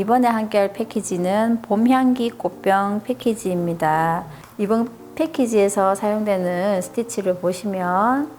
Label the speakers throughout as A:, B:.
A: 이번에 함께할 패키지는 봄향기 꽃병 패키지입니다. 이번 패키지에서 사용되는 스티치를 보시면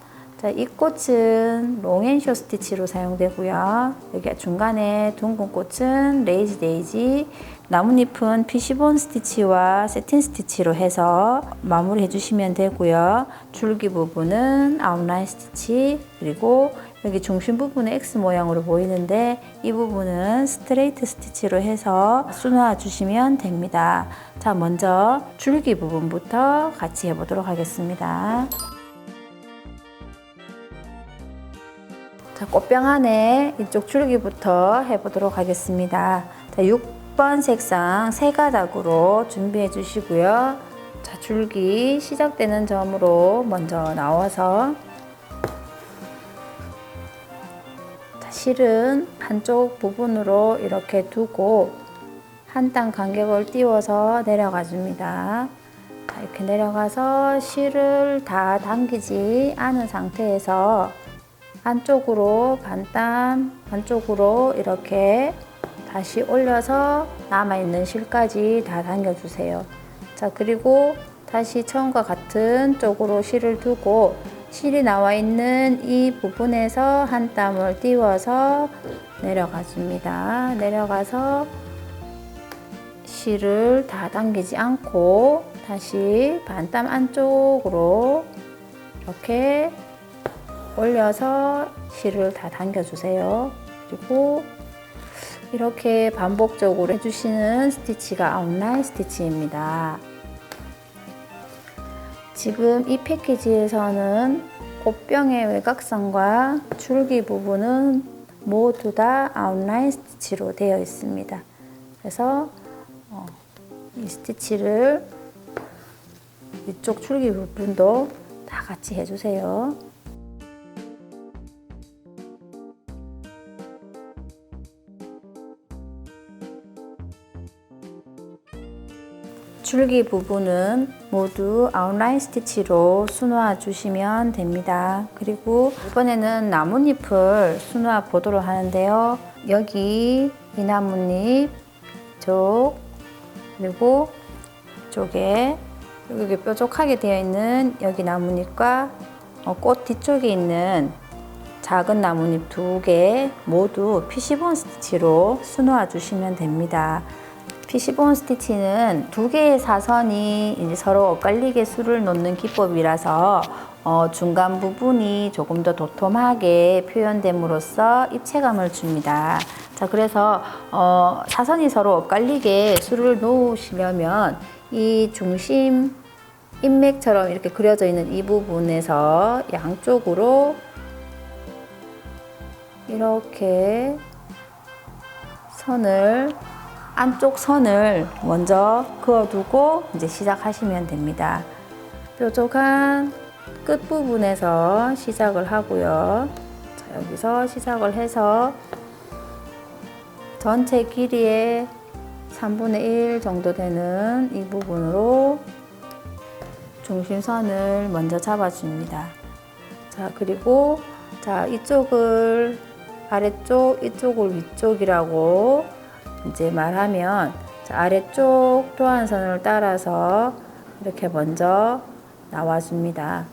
A: 자, 이 꽃은 롱앤쇼 스티치로 사용되고요. 여기 중간에 둥근 꽃은 레이지 데이지, 나뭇잎은 피시본 스티치와 세틴 스티치로 해서 마무리해 주시면 되고요. 줄기 부분은 아웃라인 스티치, 그리고 여기 중심 부분은 X 모양으로 보이는데 이 부분은 스트레이트 스티치로 해서 수놓아 주시면 됩니다. 자, 먼저 줄기 부분부터 같이 해보도록 하겠습니다. 자, 꽃병 안에 이쪽 줄기부터 해보도록 하겠습니다. 자, 6번 색상 세 가닥으로 준비해 주시고요. 자, 줄기 시작되는 점으로 먼저 나와서 실은 한쪽 부분으로 이렇게 두고 한땅 간격을 띄워서 내려가 줍니다. 자, 이렇게 내려가서 실을 다 당기지 않은 상태에서 안쪽으로 반땀, 안쪽으로 이렇게 다시 올려서 남아있는 실까지 다 당겨주세요. 자, 그리고 다시 처음과 같은 쪽으로 실을 두고 실이 나와 있는 이 부분에서 한 땀을 띄워서 내려가 줍니다. 내려가서 실을 다 당기지 않고 다시 반땀 안쪽으로 이렇게 올려서 실을 다 당겨주세요. 그리고 이렇게 반복적으로 해주시는 스티치가 아웃라인 스티치입니다. 지금 이 패키지에서는 꽃병의 외곽선과 줄기 부분은 모두 다 아웃라인 스티치로 되어 있습니다. 그래서 어, 이 스티치를 이쪽 줄기 부분도 다 같이 해주세요. 줄기 부분은 모두 아웃라인 스티치로 수놓아 주시면 됩니다. 그리고 이번에는 나뭇잎을 수놓아 보도록 하는데요. 여기 이 나뭇잎 쪽 그리고 쪽에 여기 뾰족하게 되어 있는 여기 나뭇잎과 어, 꽃 뒤쪽에 있는 작은 나뭇잎 두 개 모두 피시본 스티치로 수놓아 주시면 됩니다. 피시본 스티치는 두 개의 사선이 서로 엇갈리게 수를 놓는 기법이라서 어, 중간 부분이 조금 더 도톰하게 표현됨으로써 입체감을 줍니다. 자, 그래서 어, 사선이 서로 엇갈리게 수를 놓으시려면 이 중심 인맥처럼 이렇게 그려져 있는 이 부분에서 양쪽으로 이렇게 선을 안쪽 선을 먼저 그어두고 이제 시작하시면 됩니다. 뾰족한 끝 부분에서 시작을 하고요. 자, 여기서 시작을 해서 전체 길이의 3분의 1 정도 되는 이 부분으로 중심선을 먼저 잡아줍니다. 자, 그리고 자, 이쪽을 아래쪽, 이쪽을 위쪽이라고 이제 말하면 자, 아래쪽 도안선을 따라서 이렇게 먼저 나와줍니다.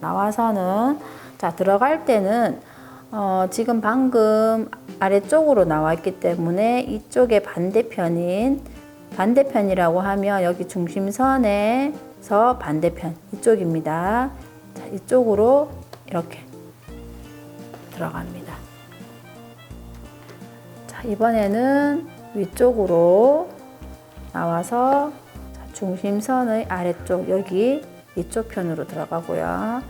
A: 나와서는 자 들어갈 때는 어, 지금 방금 아래쪽으로 나왔기 때문에 이쪽의 반대편인 반대편이라고 하면 여기 중심선에서 반대편 이쪽입니다. 자, 이쪽으로 이렇게 들어갑니다. 자, 이번에는 위쪽으로 나와서 자, 중심선의 아래쪽 여기 이쪽 편으로 들어가고요.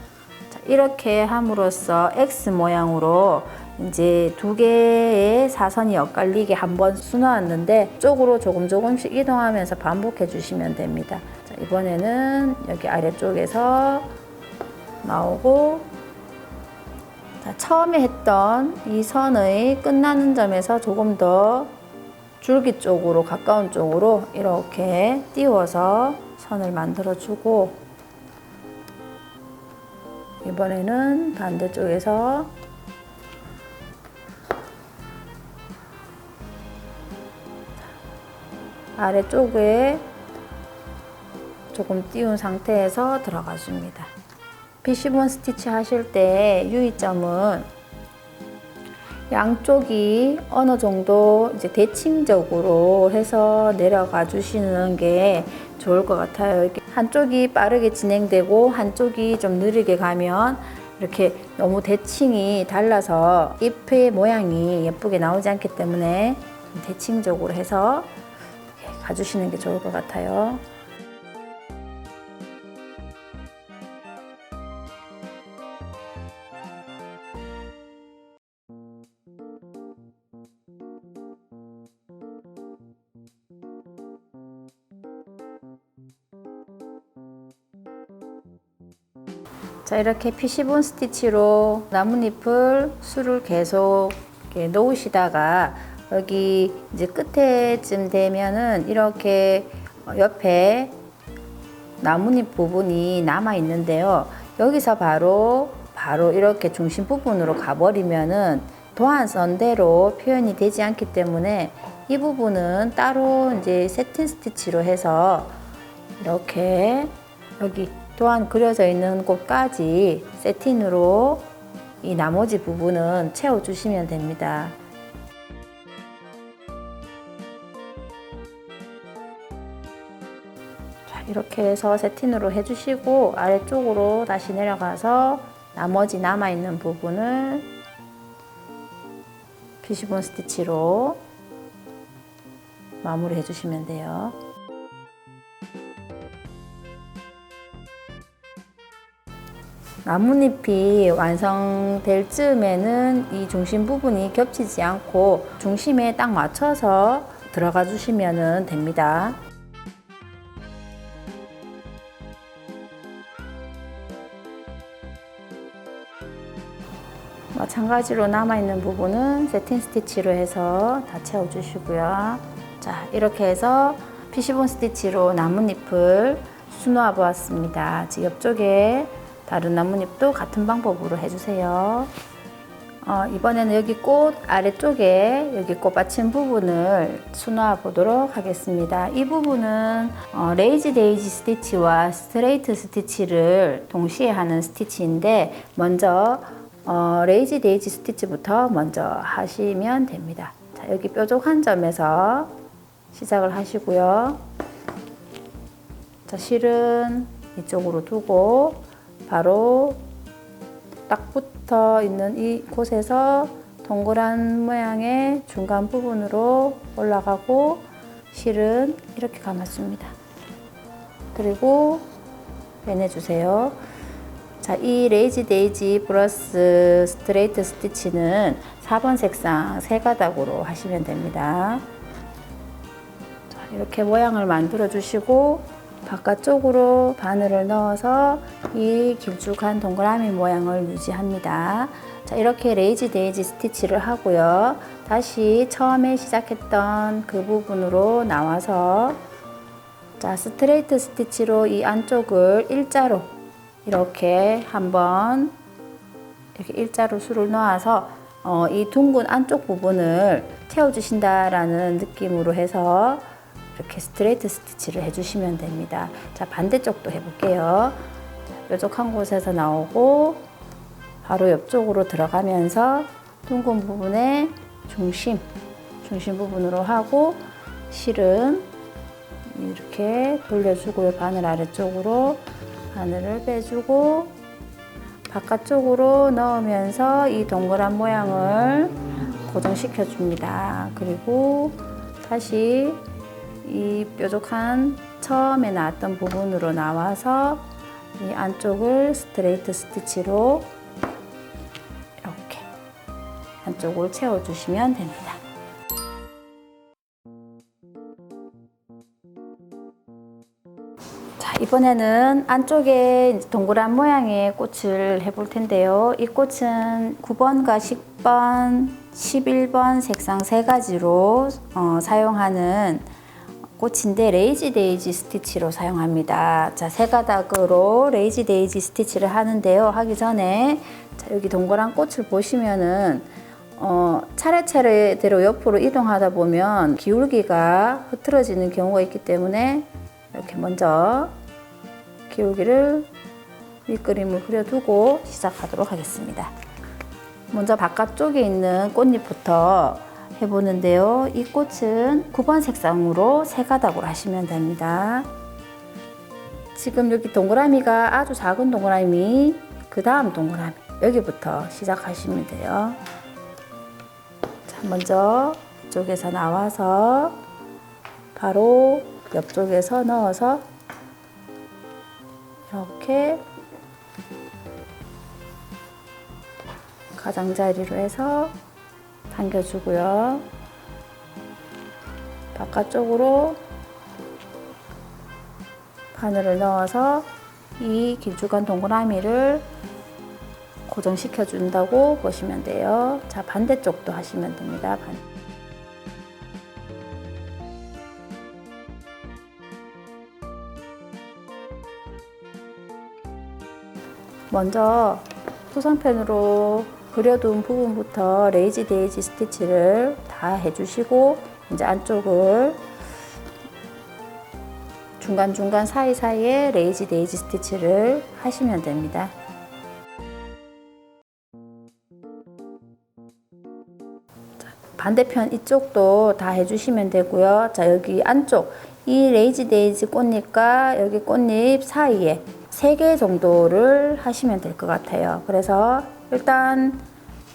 A: 자, 이렇게 함으로써 X 모양으로 이제 두 개의 사선이 엇갈리게 한번 수놓았는데 쪽으로 조금 조금씩 이동하면서 반복해 주시면 됩니다. 자, 이번에는 여기 아래쪽에서 나오고 자, 처음에 했던 이 선의 끝나는 점에서 조금 더 줄기 쪽으로 가까운 쪽으로 이렇게 띄워서 선을 만들어주고 이번에는 반대쪽에서 아래쪽에 조금 띄운 상태에서 들어가 줍니다. 피시본 스티치 하실 때 유의점은 양쪽이 어느 정도 이제 대칭적으로 해서 내려가 주시는 게 좋을 것 같아요. 한쪽이 빠르게 진행되고 한쪽이 좀 느리게 가면 이렇게 너무 대칭이 달라서 잎의 모양이 예쁘게 나오지 않기 때문에 좀 대칭적으로 해서 이렇게 가주시는 게 좋을 것 같아요. 자 이렇게 피시본 스티치로 나뭇잎을 술을 계속 놓으시다가 여기 이제 끝에쯤 되면은 이렇게 옆에 나뭇잎 부분이 남아 있는데요. 여기서 바로 바로 이렇게 중심 부분으로 가버리면은 도안선대로 표현이 되지 않기 때문에 이 부분은 따로 이제 세틴 스티치로 해서 이렇게 여기 또한 그려져 있는 곳까지 세틴으로 이 나머지 부분은 채워주시면 됩니다. 자, 이렇게 해서 세틴으로 해주시고 아래쪽으로 다시 내려가서 나머지 남아있는 부분을 피시본 스티치로 마무리 해 주시면 돼요. 나뭇잎이 완성될 즈음에는 이 중심 부분이 겹치지 않고 중심에 딱 맞춰서 들어가 주시면 됩니다. 마찬가지로 남아있는 부분은 세팅 스티치로 해서 다 채워주시고요. 자, 이렇게 해서 피시본 스티치로 나뭇잎을 수놓아 보았습니다. 옆쪽에 다른 나뭇잎도 같은 방법으로 해주세요. 어, 이번에는 여기 꽃 아래쪽에 여기 꽃받침 부분을 수놓아 보도록 하겠습니다. 이 부분은 어, 레이지 데이지 스티치와 스트레이트 스티치를 동시에 하는 스티치인데 먼저 어, 레이지 데이지 스티치부터 먼저 하시면 됩니다. 자, 여기 뾰족한 점에서 시작을 하시고요. 자, 실은 이쪽으로 두고 바로 딱 붙어 있는 이 곳에서 동그란 모양의 중간 부분으로 올라가고 실은 이렇게 감아줍니다. 그리고 빼내주세요. 자, 이 레이지 데이지 플러스 스트레이트 스티치는 4번 색상 세 가닥으로 하시면 됩니다. 자, 이렇게 모양을 만들어 주시고 바깥쪽으로 바늘을 넣어서 이 길쭉한 동그라미 모양을 유지합니다. 자, 이렇게 레이지 데이지 스티치를 하고요. 다시 처음에 시작했던 그 부분으로 나와서 자, 스트레이트 스티치로 이 안쪽을 일자로 이렇게 한번 이렇게 일자로 수를 놓아서 어, 이 둥근 안쪽 부분을 채워주신다라는 느낌으로 해서 이렇게 스트레이트 스티치를 해주시면 됩니다. 자, 반대쪽도 해볼게요. 자, 뾰족한 곳에서 나오고 바로 옆쪽으로 들어가면서 둥근 부분에 중심, 중심 부분으로 하고 실은 이렇게 돌려주고요. 바늘 아래쪽으로 바늘을 빼주고 바깥쪽으로 넣으면서 이 동그란 모양을 고정시켜 줍니다. 그리고 다시 이 뾰족한 처음에 나왔던 부분으로 나와서 이 안쪽을 스트레이트 스티치로 이렇게 안쪽을 채워주시면 됩니다. 자, 이번에는 안쪽에 동그란 모양의 꽃을 해볼 텐데요. 이 꽃은 9번과 10번, 11번 색상 세 가지로 어, 사용하는 꽃인데 레이지 데이지 스티치로 사용합니다. 자, 세 가닥으로 레이지 데이지 스티치를 하는데요. 하기 전에 자, 여기 동그란 꽃을 보시면은 어, 차례차례대로 옆으로 이동하다 보면 기울기가 흐트러지는 경우가 있기 때문에 이렇게 먼저 기울기를 윗그림을 그려두고 시작하도록 하겠습니다. 먼저 바깥쪽에 있는 꽃잎부터 해보는데요. 이 꽃은 9번 색상으로 세 가닥으로 하시면 됩니다. 지금 여기 동그라미가 아주 작은 동그라미, 그 다음 동그라미, 여기부터 시작하시면 돼요. 자, 먼저 이쪽에서 나와서 바로 옆쪽에서 넣어서 이렇게 가장자리로 해서 당겨주고요. 바깥쪽으로 바늘을 넣어서 이 길쭉한 동그라미를 고정시켜 준다고 보시면 돼요. 자, 반대쪽도 하시면 됩니다. 반- 먼저 소상펜으로 그려둔 부분부터 레이지 데이지 스티치를 다 해주시고 이제 안쪽을 중간중간 사이사이에 레이지 데이지 스티치를 하시면 됩니다. 자, 반대편 이쪽도 다 해주시면 되고요. 자 여기 안쪽 이 레이지 데이지 꽃잎과 여기 꽃잎 사이에 세개 정도를 하시면 될 것 같아요. 그래서 일단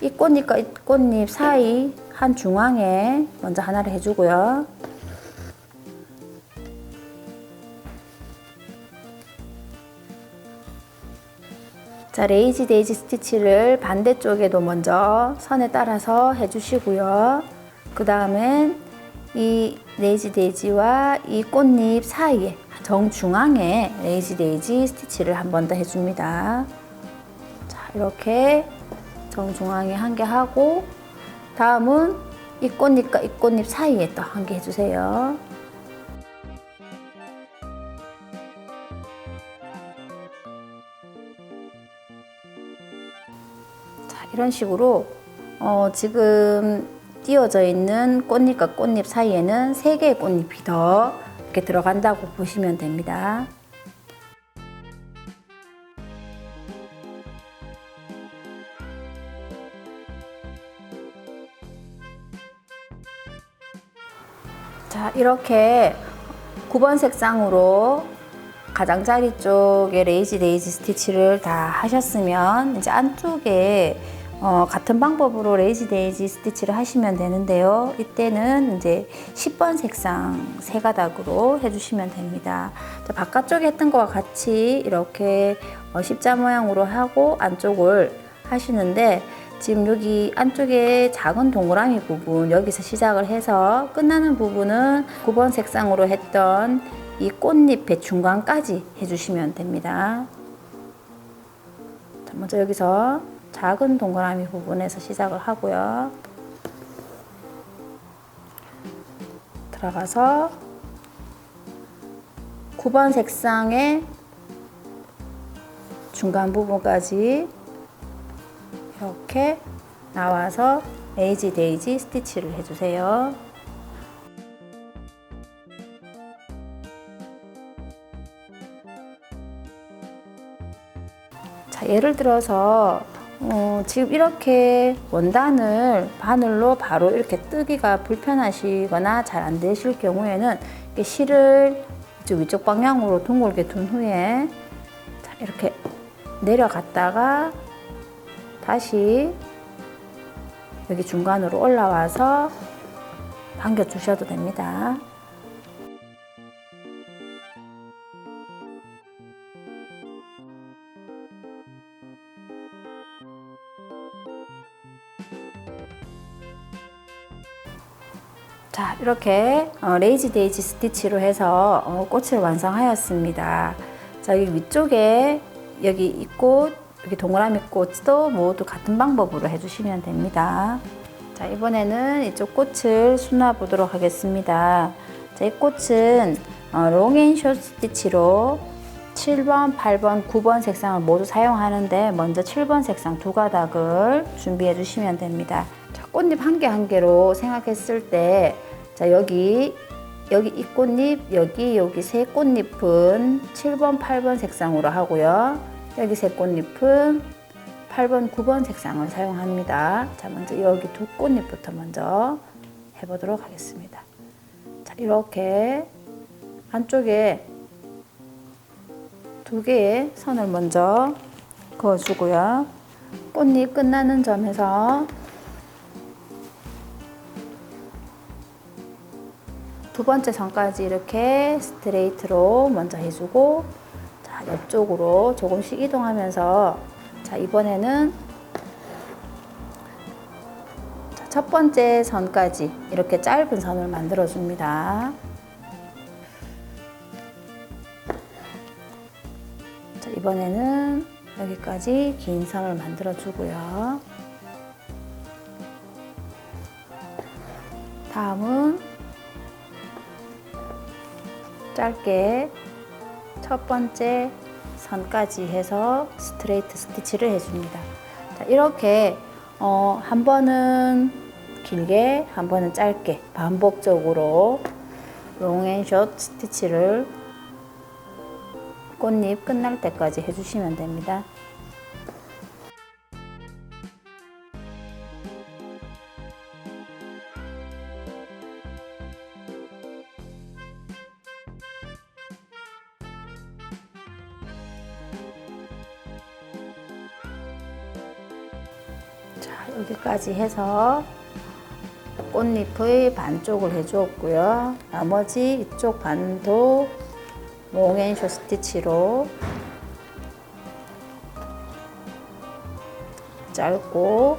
A: 이 꽃잎과 이 꽃잎 사이 한 중앙에 먼저 하나를 해주고요. 자, 레이지 데이지 스티치를 반대쪽에도 먼저 선에 따라서 해주시고요. 그 다음엔 이 레이지 데이지와 이 꽃잎 사이에 정중앙에 레이지 데이지 스티치를 한 번 더 해줍니다. 자, 이렇게 정중앙에 한 개 하고 다음은 이 꽃잎과 이 꽃잎 사이에 또 한 개 해주세요. 자, 이런 식으로 어, 지금 띄어져 있는 꽃잎과 꽃잎 사이에는 세 개의 꽃잎이 더 이렇게 들어간다고 보시면 됩니다. 자, 이렇게 9번 색상으로 가장자리 쪽에 레이지 레이지 스티치를 다 하셨으면 이제 안쪽에 어, 같은 방법으로 레이지 레이지 스티치를 하시면 되는데요. 이때는 이제 10번 색상 세 가닥으로 해주시면 됩니다. 자, 바깥쪽에 했던 것과 같이 이렇게 어, 십자 모양으로 하고 안쪽을 하시는데 지금 여기 안쪽에 작은 동그라미 부분 여기서 시작을 해서 끝나는 부분은 9번 색상으로 했던 이 꽃잎의 중간까지 해주시면 됩니다. 자, 먼저 여기서 작은 동그라미 부분에서 시작을 하고요. 들어가서 9번 색상의 중간 부분까지 이렇게 나와서 레이지 데이지 스티치를 해주세요. 자, 예를 들어서 어, 지금 이렇게 원단을 바늘로 바로 이렇게 뜨기가 불편하시거나 잘 안 되실 경우에는 이렇게 실을 이쪽 위쪽 방향으로 둥글게 둔 후에 자, 이렇게 내려갔다가 다시 여기 중간으로 올라와서 당겨 주셔도 됩니다. 자, 이렇게 어, 레이지 데이지 스티치로 해서 어, 꽃을 완성하였습니다. 자, 여기 위쪽에 여기 이 꽃, 여기 동그라미 꽃도 모두 같은 방법으로 해주시면 됩니다. 자, 이번에는 이쪽 꽃을 수놓아 보도록 하겠습니다. 자, 이 꽃은 어, 롱앤숏 스티치로 7번, 8번, 9번 색상을 모두 사용하는데 먼저 7번 색상 두 가닥을 준비해 주시면 됩니다. 자, 꽃잎 한 개 한 개로 생각했을 때, 자, 여기, 여기 이 꽃잎, 여기, 여기 세 꽃잎은 7번, 8번 색상으로 하고요. 여기 세 꽃잎은 8번, 9번 색상을 사용합니다. 자, 먼저 여기 두 꽃잎부터 먼저 해보도록 하겠습니다. 자, 이렇게 안쪽에 두 개의 선을 먼저 그어주고요. 꽃잎 끝나는 점에서 두 번째 선까지 이렇게 스트레이트로 먼저 해주고 자 옆쪽으로 조금씩 이동하면서 자 이번에는 자, 첫 번째 선까지 이렇게 짧은 선을 만들어 줍니다. 자 이번에는 여기까지 긴 선을 만들어 주고요. 다음은 짧게 첫 번째 선까지 해서 스트레이트 스티치를 해줍니다. 자, 이렇게 어, 한 번은 길게, 한 번은 짧게 반복적으로 롱앤숏 스티치를 꽃잎 끝날 때까지 해주시면 됩니다. 여기까지 해서 꽃잎의 반쪽을 해주었고요. 나머지 이쪽 반도 롱앤쇼 스티치로 짧고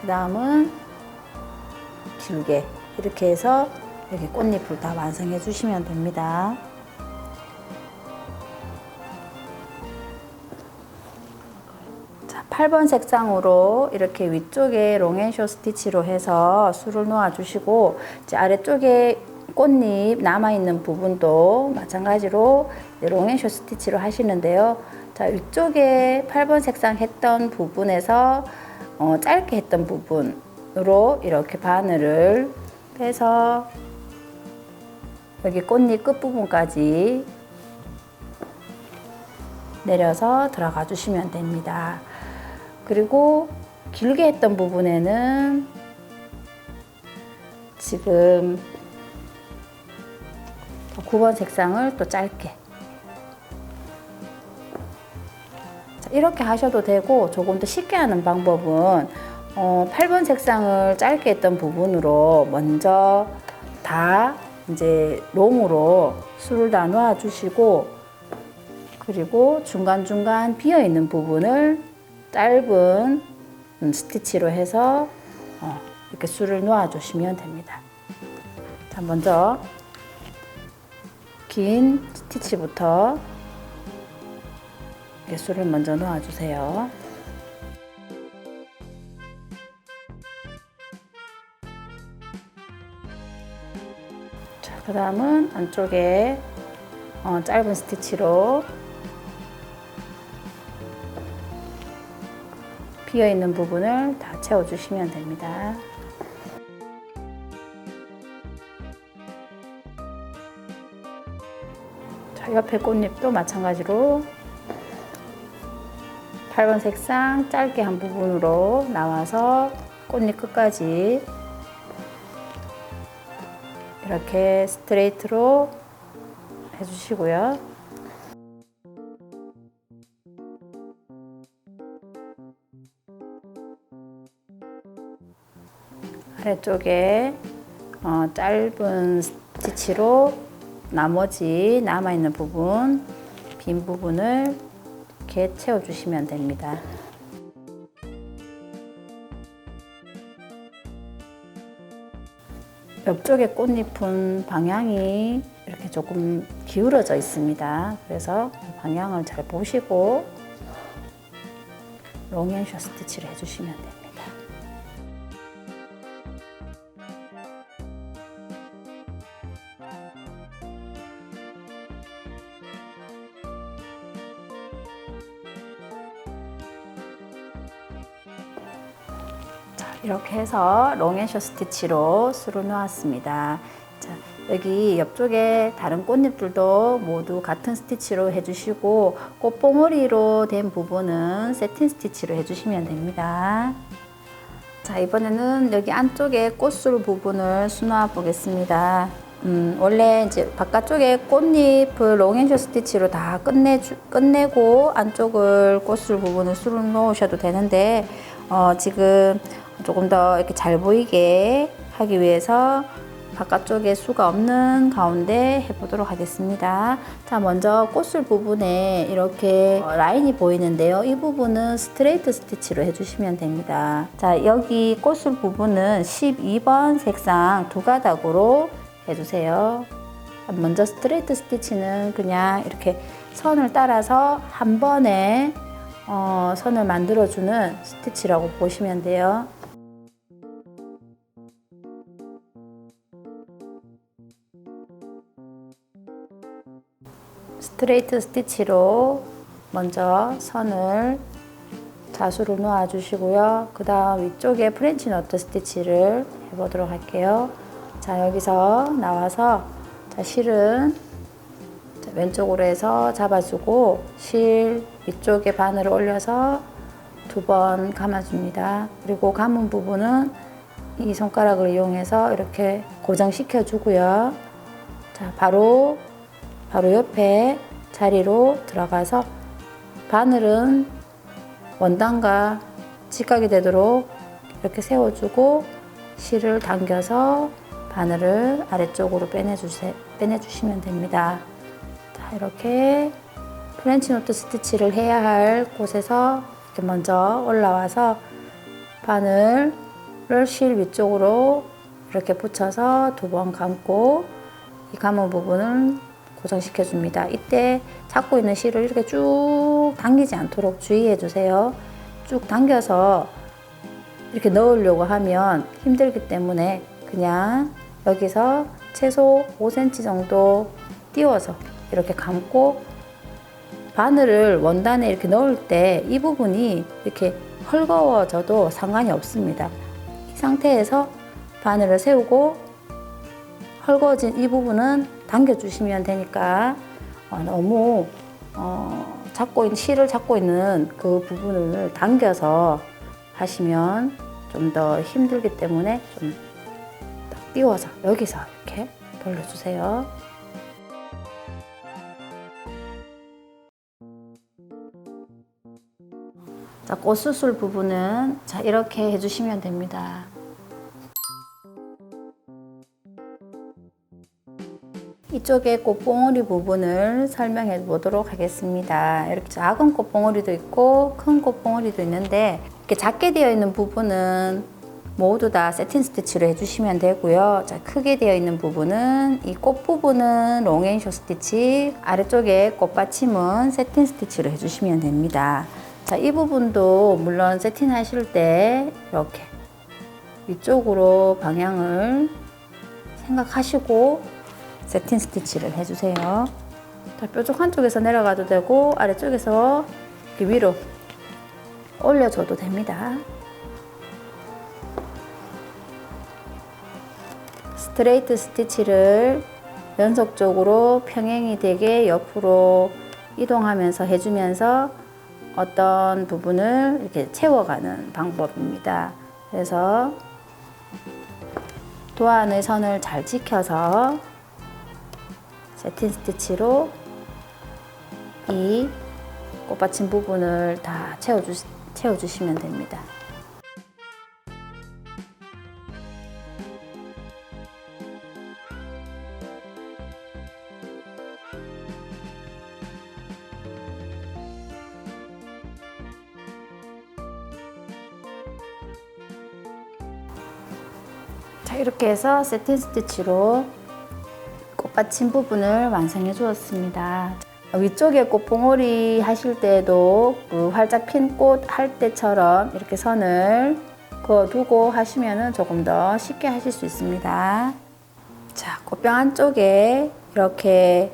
A: 그 다음은 길게 이렇게 해서 여기 꽃잎을 다 완성해 주시면 됩니다. 8번 색상으로 이렇게 위쪽에 롱앤쇼 스티치로 해서 술을 놓아 주시고 이제 아래쪽에 꽃잎 남아있는 부분도 마찬가지로 롱앤쇼 스티치로 하시는데요. 자, 위쪽에 8번 색상 했던 부분에서 어, 짧게 했던 부분으로 이렇게 바늘을 빼서 여기 꽃잎 끝부분까지 내려서 들어가 주시면 됩니다. 그리고 길게 했던 부분에는 지금 9번 색상을 또 짧게. 자, 이렇게 하셔도 되고 조금 더 쉽게 하는 방법은 어, 8번 색상을 짧게 했던 부분으로 먼저 다 이제 롱으로 술을 다 놓아 주시고 그리고 중간중간 비어 있는 부분을 짧은 음, 스티치로 해서 어, 이렇게 술을 놓아 주시면 됩니다. 자, 먼저 긴 스티치부터 이렇게 술을 먼저 놓아 주세요. 자, 그 다음은 안쪽에 어, 짧은 스티치로 비어 있는 부분을 다 채워 주시면 됩니다. 자, 옆에 꽃잎도 마찬가지로 8번 색상 짧게 한 부분으로 나와서 꽃잎 끝까지 이렇게 스트레이트로 해주시고요. 아래쪽에 어, 짧은 스티치로 나머지 남아있는 부분, 빈 부분을 이렇게 채워주시면 됩니다. 옆쪽에 꽃잎은 방향이 이렇게 조금 기울어져 있습니다. 그래서 방향을 잘 보시고 롱앤쇼 스티치를 해주시면 됩니다. 해서 롱앤쇼 스티치로 수를 놓았습니다. 자, 여기 옆쪽에 다른 꽃잎들도 모두 같은 스티치로 해주시고 꽃봉오리로 된 부분은 세틴 스티치로 해주시면 됩니다. 자, 이번에는 여기 안쪽에 꽃술 부분을 수놓아 보겠습니다. 음, 원래 이제 바깥쪽에 꽃잎을 롱앤쇼 스티치로 다 끝내 끝내고 안쪽을 꽃술 부분을 수를 놓으셔도 되는데 어, 지금 조금 더 이렇게 잘 보이게 하기 위해서 바깥쪽에 수가 없는 가운데 해보도록 하겠습니다. 자, 먼저 꽃술 부분에 이렇게 어, 라인이 보이는데요. 이 부분은 스트레이트 스티치로 해주시면 됩니다. 자, 여기 꽃술 부분은 12번 색상 두 가닥으로 해주세요. 먼저 스트레이트 스티치는 그냥 이렇게 선을 따라서 한 번에 어, 선을 만들어주는 스티치라고 보시면 돼요. 스트레이트 스티치로 먼저 선을 자수로 놓아 주시고요. 그 다음 위쪽에 프렌치 너트 스티치를 해보도록 할게요. 자, 여기서 나와서 자, 실은 자, 왼쪽으로 해서 잡아주고 실 위쪽에 바늘을 올려서 두 번 감아줍니다. 그리고 감은 부분은 이 손가락을 이용해서 이렇게 고정시켜 주고요. 자, 바로 바로 옆에 자리로 들어가서 바늘은 원단과 직각이 되도록 이렇게 세워주고 실을 당겨서 바늘을 아래쪽으로 빼내주세, 빼내주시면 됩니다. 자, 이렇게 프렌치 노트 스티치를 해야 할 곳에서 이렇게 먼저 올라와서 바늘을 실 위쪽으로 이렇게 붙여서 두 번 감고 이 감은 부분은 고정시켜 줍니다. 이때 잡고 있는 실을 이렇게 쭉 당기지 않도록 주의해 주세요. 쭉 당겨서 이렇게 넣으려고 하면 힘들기 때문에 그냥 여기서 최소 5cm 정도 띄워서 이렇게 감고 바늘을 원단에 이렇게 넣을 때 이 부분이 이렇게 헐거워져도 상관이 없습니다. 이 상태에서 바늘을 세우고 헐거워진 이 부분은 당겨주시면 되니까 어, 너무 어, 잡고 있는 실을 잡고 있는 그 부분을 당겨서 하시면 좀 더 힘들기 때문에 좀 띄워서 여기서 이렇게 돌려주세요. 자, 꽃수술 부분은 자 이렇게 해주시면 됩니다. 이쪽에 꽃봉오리 부분을 설명해 보도록 하겠습니다. 이렇게 작은 꽃봉오리도 있고 큰 꽃봉오리도 있는데 이렇게 작게 되어 있는 부분은 모두 다 세틴 스티치로 해주시면 되고요. 자, 크게 되어 있는 부분은 이 꽃 부분은 롱앤쇼 스티치, 아래쪽에 꽃받침은 세틴 스티치로 해주시면 됩니다. 자, 이 부분도 물론 세팅 하실 때 이렇게 위쪽으로 방향을 생각하시고 세팅 스티치를 해주세요. 자, 뾰족 한쪽에서 내려가도 되고 아래쪽에서 위로 올려줘도 됩니다. 스트레이트 스티치를 연속적으로 평행이 되게 옆으로 이동하면서 해주면서 어떤 부분을 이렇게 채워가는 방법입니다. 그래서 도안의 선을 잘 지켜서 세틴 스티치로 이 꽃받침 부분을 다 채워주, 채워주시면 됩니다. 자, 이렇게 해서 세틴 스티치로 꽃받침 부분을 완성해 주었습니다. 위쪽에 꽃봉오리 하실 때도 그 활짝 핀 꽃 할 때처럼 이렇게 선을 그어두고 하시면 조금 더 쉽게 하실 수 있습니다. 자, 꽃병 안쪽에 이렇게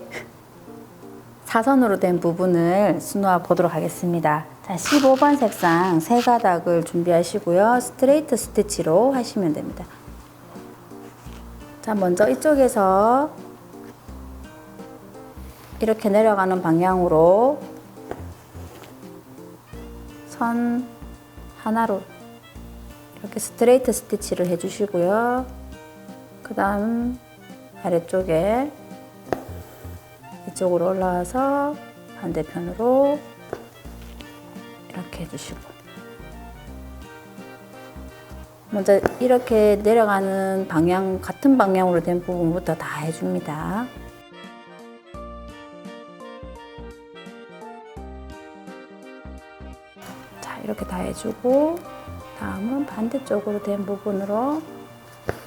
A: 사선으로 된 부분을 수놓아 보도록 하겠습니다. 자, 15번 색상 세 가닥을 준비하시고요. 스트레이트 스티치로 하시면 됩니다. 자, 먼저 이쪽에서 이렇게 내려가는 방향으로 선 하나로 이렇게 스트레이트 스티치를 해주시고요. 그 다음 아래쪽에 이쪽으로 올라와서 반대편으로 이렇게 해주시고 먼저 이렇게 내려가는 방향 같은 방향으로 된 부분부터 다 해줍니다. 이렇게 다 해주고 다음은 반대쪽으로 된 부분으로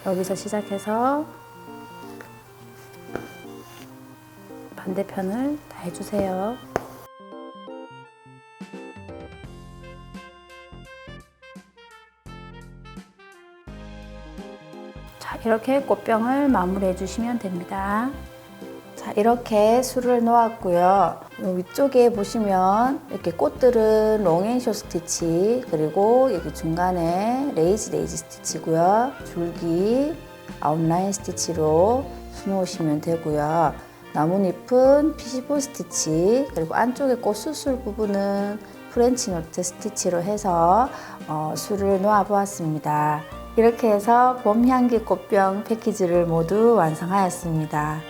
A: 여기서 시작해서 반대편을 다 해주세요. 자, 이렇게 꽃병을 마무리해 주시면 됩니다. 자, 이렇게 술을 놓았고요. 요 위쪽에 보시면 이렇게 꽃들은 롱앤쇼 스티치 그리고 여기 중간에 레이지 레이지 스티치고요. 줄기 아웃라인 스티치로 수놓으시면 되고요. 나뭇잎은 피시볼 스티치 그리고 안쪽에 꽃 수술 부분은 프렌치 노트 스티치로 해서 어, 술을 놓아 보았습니다. 이렇게 해서 봄 향기 꽃병 패키지를 모두 완성하였습니다.